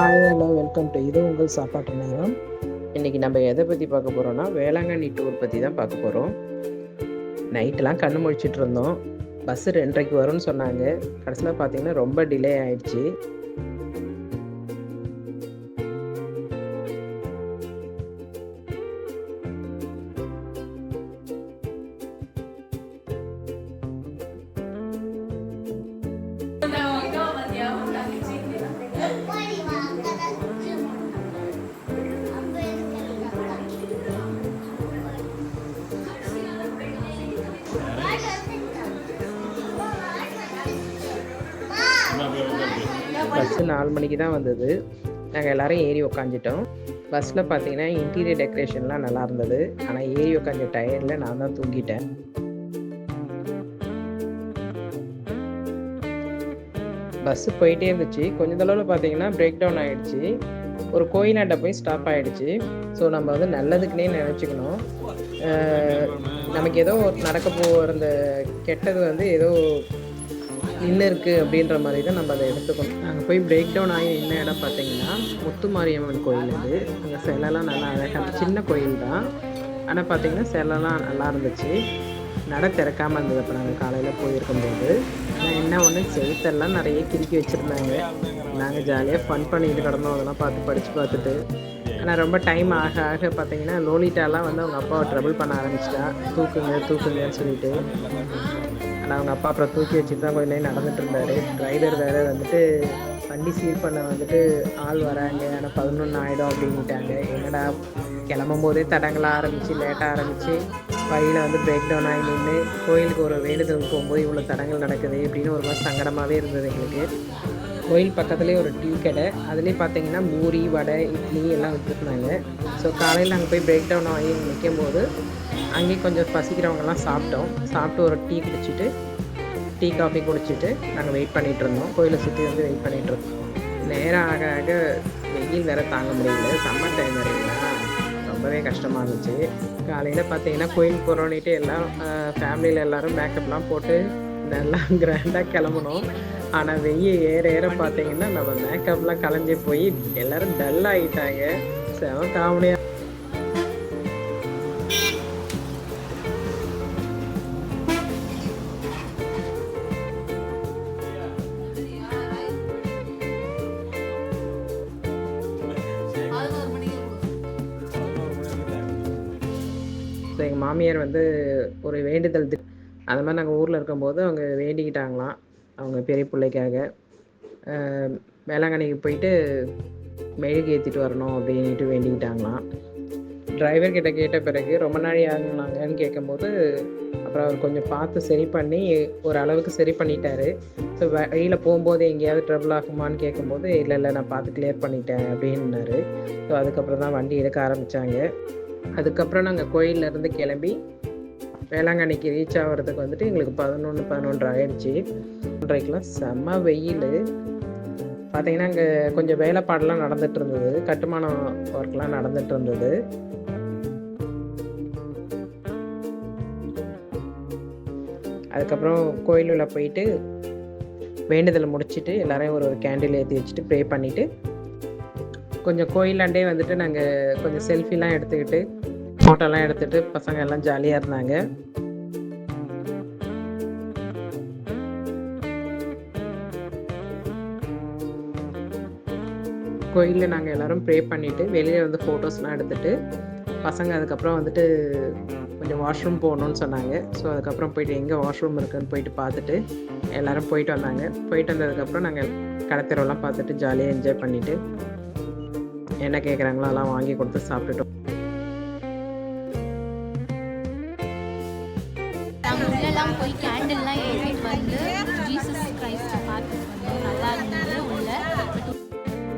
Hi hello welcome to இது உங்கள் சாப்பாட்டு நேரம். இன்றைக்கி நம்ம எதை பற்றி பார்க்க போகிறோம்னா வேளாங்கண்ணி டூர் பற்றி தான் பார்க்க போகிறோம் நைட்டெலாம் கண்ணு முழிச்சிட்டு இருந்தோம். பஸ்ஸு ரெண்டரைக்கு வரும்னு சொன்னாங்க. கடைசியில் பார்த்தீங்கன்னா ரொம்ப டிலே ஆயிடுச்சு. பஸ்ஸு நாலு மணிக்கு தான் வந்தது. நாங்கள் எல்லாரும் ஏறி உக்காந்துட்டோம். பஸ்ஸில் பார்த்தீங்கன்னா இன்டீரியர் டெக்கரேஷன்லாம் நல்லா இருந்தது. ஆனால் ஏறி உக்காஞ்ச டயரில் நான் தான் தூங்கிட்டேன். பஸ்ஸு போயிட்டே இருந்துச்சு. கொஞ்ச தளவில் பார்த்தீங்கன்னா பிரேக் டவுன் ஆகிடுச்சு ஒரு கோயிலாண்ட போய் ஸ்டாப் ஆகிடுச்சு ஸோ நம்ம வந்து நல்லதுக்குன்னே நினச்சிக்கணும். நமக்கு ஏதோ நடக்க போகிற அந்த கெட்டது வந்து ஏதோ நின்று இருக்குது அப்படின்ற மாதிரி தான் நம்ம அதை எடுத்துக்கணும். நாங்கள் போய் பிரேக் டவுன் ஆகி என்ன இடம் பார்த்தீங்கன்னா முத்துமாரியம்மன் கோயில் இது அங்கே சிலைலாம் நல்லா அழகாக சின்ன கோயில் தான். ஆனால் பார்த்தீங்கன்னா சிலைலாம் நல்லா இருந்துச்சு. நட திறக்காமல் இருந்தது. அப்போ நாங்கள் காலையில் போயிருக்கும்போது ஆனால் என்ன ஒன்று செவுத்தெல்லாம் நிறைய கிறுக்கி வச்சுருந்தாங்க. நாங்கள் ஜாலியாக ஃபன் பண்ணிட்டு கிடந்தோம். அதெல்லாம் பார்த்து படித்து பார்த்துட்டு. ஆனால் ரொம்ப டைம் ஆக ஆக பார்த்தீங்கன்னா லோலிட்டாலாம் வந்து அவங்க அப்பாவை ட்ரபிள் பண்ண ஆரம்பிச்சிட்டா. தூக்குங்க தூக்குங்கன்னு சொல்லிட்டு. நான் அவங்க அப்பா அப்புறம் தூக்கி வச்சுட்டு தான் கொஞ்ச நேரம் நடந்துட்டு இருந்தார். டிரைவர் வேறு வந்துட்டு வண்டி சீர் பண்ண வந்துட்டு ஆள் வராங்க. ஆனால் பதினொன்று ஆகிடும் அப்படின்ட்டாங்க என்னடா கிளம்பும் போதே தடங்களாக ஆரம்பித்து லேட்டாக ஆரம்பித்து வழியில் வந்து பிரேக் டவுன் ஆகி நின்று கோயிலுக்கு ஒரு வேண்டுதல் போகும்போது இவ்வளோ தடங்கள் நடக்குது அப்படின்னு ஒரு மாதிரி சங்கடமாகவே இருந்தது எங்களுக்கு. கோயில் பக்கத்துலேயே ஒரு டீ கடை. அதுலேயே பார்த்தீங்கன்னா பூரி வடை இட்லி எல்லாம் விற்றுருந்தாங்க ஸோ காலையில் அங்கே போய் பிரேக் டவுன் ஆகி நிற்கும் போது அங்கேயே கொஞ்சம் பசிக்கிறவங்கலாம் சாப்பிட்டோம். சாப்பிட்டு ஒரு டீ குடிச்சிட்டு டீ காஃபி குடிச்சிட்டு நாங்கள் வெயிட் பண்ணிகிட்டு இருந்தோம் கோயிலை சுற்றி வந்து வெயிட் பண்ணிகிட்டு இருந்தோம் நேரம் ஆக ஆக வெயில் வேறு தாங்க முடியல. சம்மர் டைம் வரீங்களா ரொம்பவே கஷ்டமாக இருந்துச்சு. காலையில் பார்த்தீங்கன்னா கோயில் போகிறோன்னிட்டு எல்லாம் ஃபேமிலியில் எல்லோரும் மேக்கப்லாம் போட்டு நல்லா கிராண்டாக கிளம்பணும் ஆனால் வெயில் ஏற ஏற பார்த்தீங்கன்னா நம்ம மேக்கப்லாம் கலைஞ்சி போய் எல்லோரும் டல் ஆகிட்டாங்க செம காமெடியாக மாமியார் வந்து ஒரு வேண்டுதல் தி- அந்த மாதிரி நாங்கள் ஊரில் இருக்கும்போது அவங்க வேண்டிக்கிட்டாங்களாம். அவங்க பெரிய பிள்ளைக்காக. வேளாங்கண்ணிக்கு போயிட்டு மெழுகு ஏற்றிட்டு வரணும் அப்படின்ட்டு வேண்டிக்கிட்டாங்களாம். டிரைவர் கிட்ட கேட்ட பிறகு ரொம்ப நாள் ஆகுனாங்கன்னு கேட்கும்போது அப்புறம் அவர் கொஞ்சம் பார்த்து சரி பண்ணி ஒரு அளவுக்கு சரி பண்ணிட்டாரு. ஸோ வழியில் போகும்போது எங்கேயாவது ட்ரபிள் ஆகுமான்னு கேட்கும்போது இல்லை இல்லை நான் பார்த்து கிளியர் பண்ணிட்டேன் அப்படின்னாரு. ஸோ அதுக்கப்புறம் தான் வண்டி எடுக்க ஆரம்பித்தாங்க அதுக்கப்புறம் நாங்கள் கோயிலேருந்து கிளம்பி வேளாங்கண்ணிக்கு ரீச் ஆகிறதுக்கு வந்துட்டு எங்களுக்கு பதினொன்று பதினொன்று ஆயிடுச்சு ஒன்றரைக்கெலாம் செம்ம வெயில். பார்த்தீங்கன்னா அங்கே கொஞ்சம் வேலைப்பாடெல்லாம் நடந்துட்டு இருந்தது கட்டுமானம் ஒர்க்லாம் நடந்துட்டு இருந்தது அதுக்கப்புறம் கோயிலுள்ள போயிட்டு வேண்டுதலை முடிச்சுட்டு எல்லாரையும் ஒரு ஒரு கேண்டில் ஏற்றி வச்சுட்டு ப்ரே பண்ணிவிட்டு கொஞ்சம் கோயிலாண்டே வந்துட்டு நாங்கள் கொஞ்சம் செல்ஃபிலாம் எடுத்துக்கிட்டு ஃபோட்டோலாம் எடுத்துகிட்டு பசங்க எல்லாம் ஜாலியாக இருந்தாங்க. கோயிலில் நாங்கள் எல்லோரும் ப்ரே பண்ணிவிட்டு வெளியில் வந்து ஃபோட்டோஸ்லாம் எடுத்துகிட்டு பசங்க அதுக்கப்புறம் வந்துட்டு கொஞ்சம் வாஷ்ரூம் போகணுன்னு சொன்னாங்க. ஸோ அதுக்கப்புறம் போயிட்டு எங்கே வாஷ்ரூம் இருக்குன்னு போயிட்டு பார்த்துட்டு எல்லாரும் போயிட்டு வந்தாங்க. போயிட்டு வந்ததுக்கப்புறம் நாங்கள் கடத்தெருவெல்லாம் பார்த்துட்டு ஜாலியாக என்ஜாய் பண்ணிவிட்டு என்ன கேட்குறாங்களோ அதெல்லாம் வாங்கி கொடுத்து சாப்பிட்டுட்டோம். நாங்கள் உள்ளெல்லாம் போய் கேண்டில்லாம் ஏற்றிட்டு வந்து ஜீசஸ் கிரைஸ்ட் பார்த்துட்டு வந்தோம். நல்லா இருந்தது உள்ள.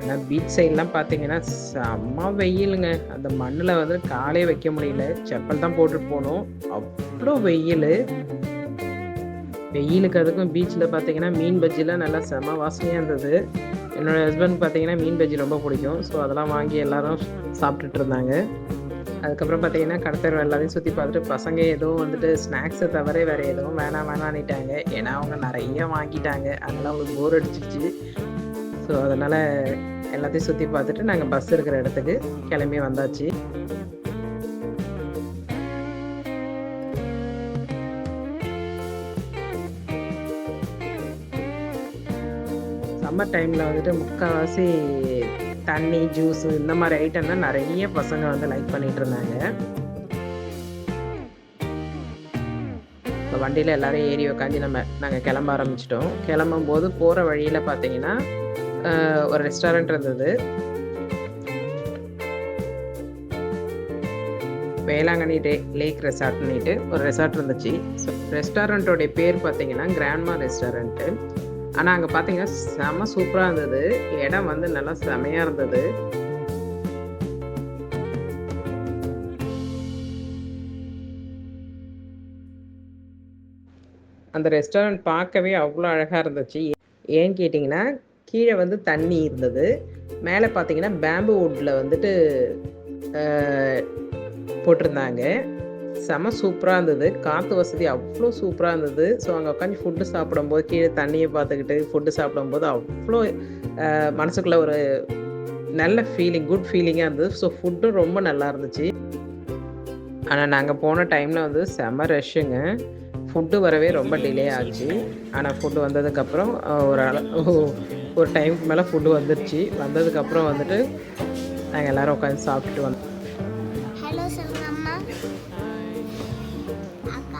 ஆனால் பீச் சைட்லாம் பார்த்தீங்கன்னா செம்ம வெயிலுங்க. அந்த மண்ணில் வந்து காலே வைக்க முடியல. செப்பல் தான் போட்டுட்டு போனோம். அவ்வளோ வெயில். வெயிலுக்கு அதுக்கும் பீச்சில் பார்த்தீங்கன்னா மீன் பஜ்ஜிலாம் நல்லா செம வாசனையாக இருந்தது. என்னோட ஹஸ்பண்ட் பார்த்தீங்கன்னா மீன் பஜ்ஜி ரொம்ப பிடிக்கும். ஸோ அதெல்லாம் வாங்கி எல்லாரும் சாப்பிட்டுட்டு இருந்தாங்க. அதுக்கப்புறம் பார்த்தீங்கன்னா கடத்தர் எல்லாத்தையும் சுற்றி பார்த்துட்டு பசங்க எதுவும் வந்துட்டு ஸ்நாக்ஸை தவிர வேறு எதுவும் வேணாம் வேணான்னுட்டாங்க ஏன்னா அவங்க நிறைய வாங்கிட்டாங்க. அதெல்லாம் அவங்களுக்கு போர் அடிச்சிருச்சு. ஸோ அதனால் எல்லாத்தையும் சுற்றி பார்த்துட்டு நாங்கள் பஸ் இருக்கிற இடத்துக்கு கிளம்பி வந்தாச்சு. சம்மர் டைமில் வந்துட்டு முக்கால்வாசி தண்ணி ஜூஸ் இந்த மாதிரி ஐட்டம் தான் நிறைய பசங்க வந்து லைக் பண்ணிட்டு இருந்தாங்க. இப்போ வண்டியில் எல்லாரும் ஏறி உக்காந்து நம்ம நாங்கள் கிளம்ப ஆரம்பிச்சிட்டோம். கிளம்பும் போது போகிற வழியில் பார்த்தீங்கன்னா ஒரு ரெஸ்டாரண்ட் இருந்தது. வேளாங்கண்ணி டே லேக் ரெசார்ட்னுட்டு ஒரு ரெசார்ட் இருந்துச்சு. ஸோ ரெஸ்டாரண்ட்டோடைய பேர் பார்த்தீங்கன்னா கிராண்ட்மா ரெஸ்டாரண்ட்டு ஆனால் அங்கே பார்த்தீங்கன்னா செம சூப்பராக இருந்தது. இடம் வந்து நல்லா செமையாக இருந்தது. அந்த ரெஸ்டாரண்ட் பார்க்கவே அவ்வளோ அழகாக இருந்துச்சு. ஏன் கேட்டிங்கன்னா கீழே வந்து தண்ணி இருந்தது. மேலே பார்த்தீங்கன்னா பேம்பு வுட்டில் வந்துட்டு போட்டிருந்தாங்க. செம சூப்பராக இருந்தது. காற்று வசதி அவ்வளோ சூப்பராக இருந்தது. ஸோ அங்கே உட்காந்து ஃபுட்டு சாப்பிடும்போது கீழே தண்ணியை பார்த்துக்கிட்டு ஃபுட்டு சாப்பிடும்போது அவ்வளோ மனசுக்குள்ளே மனசுக்குள்ள ஒரு நல்ல ஃபீலிங் குட் ஃபீலிங்காக இருந்தது. ஸோ ஃபுட்டும் ரொம்ப நல்லா இருந்துச்சு. ஆனால் நாங்கள் போன டைமில் வந்து செம ரஷ்ஷுங்க ஃபுட்டு வரவே ரொம்ப டிலே ஆச்சு. ஆனால் ஃபுட்டு வந்ததுக்கப்புறம் ஒரு ஒரு டைமுக்கு மேலே ஃபுட்டு வந்துடுச்சு வந்ததுக்கப்புறம் வந்துட்டு நாங்கள் எல்லோரும் உட்காந்து சாப்பிட்டுட்டு வந்தோம். ஹலோ சொல்லுங்க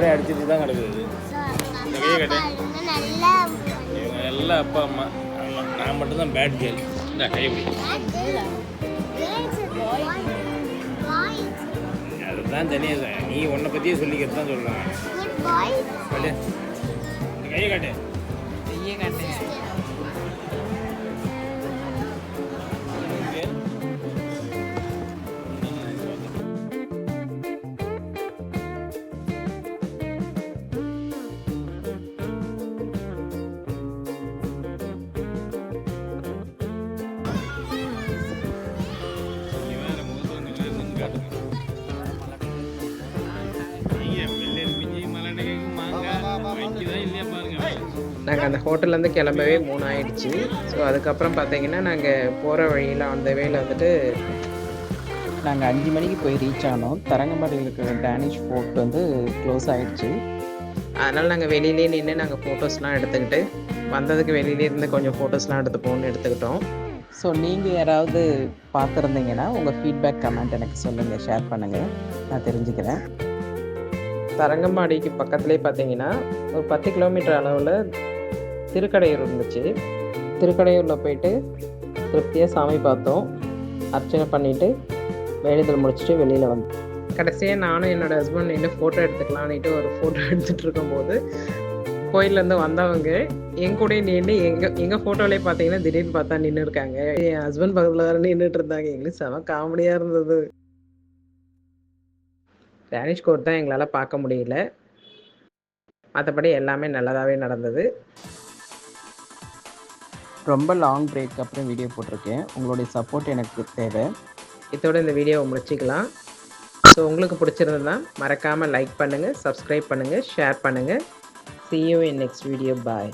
அப்படியே அடிச்சுட்டு தான் கிடக்குது. இருந்து நல்லா இவங்க எல்லாம் அப்பா அம்மா நான் மட்டும்தான் பேட் கேர்ள் இந்த கைப்பிடி அதுதான் தனியாக நீ உன்னை பற்றியே சொல்லிக்கிறது தான் சொல்கிறேன் குட் பாய் காட்டு. கையை காட்டு. நாங்கள் அந்த ஹோட்டல்லேருந்து கிளம்பவே மூணு ஆயிடுச்சு ஸோ அதுக்கப்புறம் பார்த்தீங்கன்னா நாங்கள் போகிற வழியில் அந்த வேல வந்துட்டு நாங்கள் அஞ்சு மணிக்கு போய் ரீச் ஆனோம். தரங்கம்பாடியில் இருக்கிற டேனிஷ் ஃபோர்ட் வந்து க்ளோஸ் ஆயிடுச்சு. அதனால் நாங்கள் வெளியிலே நின்று நாங்கள் ஃபோட்டோஸ்லாம் எடுத்துக்கிட்டு வந்ததுக்கு வெளியிலே இருந்து கொஞ்சம் ஃபோட்டோஸ்லாம் எடுத்துப்போம்னு எடுத்துக்கிட்டோம். ஸோ நீங்கள் யாராவது பார்த்துருந்தீங்கன்னா உங்கள் ஃபீட்பேக் கமெண்ட் எனக்கு சொல்லுங்கள் ஷேர் பண்ணுங்கள் நான் தெரிஞ்சுக்கிறேன். தரங்கம்பாடிக்கு பக்கத்துலேயே பார்த்தீங்கன்னா ஒரு பத்து கிலோமீட்டர் அளவில் திருக்கடையூர் இருந்துச்சு. திருக்கடையூரில் போயிட்டு திருப்தியாக சாமி பார்த்தோம். அர்ச்சனை பண்ணிவிட்டு வேண்டுதல் முடிச்சுட்டு வெளியில் வந்தோம். கடைசியாக நானும் என்னோடய ஹஸ்பண்ட் நின்று ஃபோட்டோ எடுத்துக்கலான்னுட்டு ஒரு ஃபோட்டோ எடுத்துகிட்டு இருக்கும்போது கோயிலேருந்து வந்தவங்க என் கூட நின்று எங்கள் எங்கள் ஃபோட்டோலேயே பார்த்தீங்கன்னா திடீர்னு பார்த்தா நின்று இருக்காங்க. என் ஹஸ்பண்ட் பக்கத்தில் நின்றுட்டு இருந்தாங்க. எங்களுக்கு செம காமெடியாக இருந்தது. டேனிஷ் கோட் தான் எங்களால் பார்க்க முடியல. மற்றபடி எல்லாமே நல்லதாகவே நடந்தது. ரொம்ப லாங் பிரேக் அப்புறம் வீடியோ போட்டிருக்கேன். உங்களுடைய சப்போர்ட் எனக்கு தேவை. இதோட இந்த வீடியோவை முடிச்சிக்கலாம். ஸோ உங்களுக்கு பிடிச்சிருந்ததுன்னா மறக்காமல் லைக் பண்ணுங்கள் சப்ஸ்கிரைப் பண்ணுங்கள் ஷேர் பண்ணுங்கள் see you in next video bye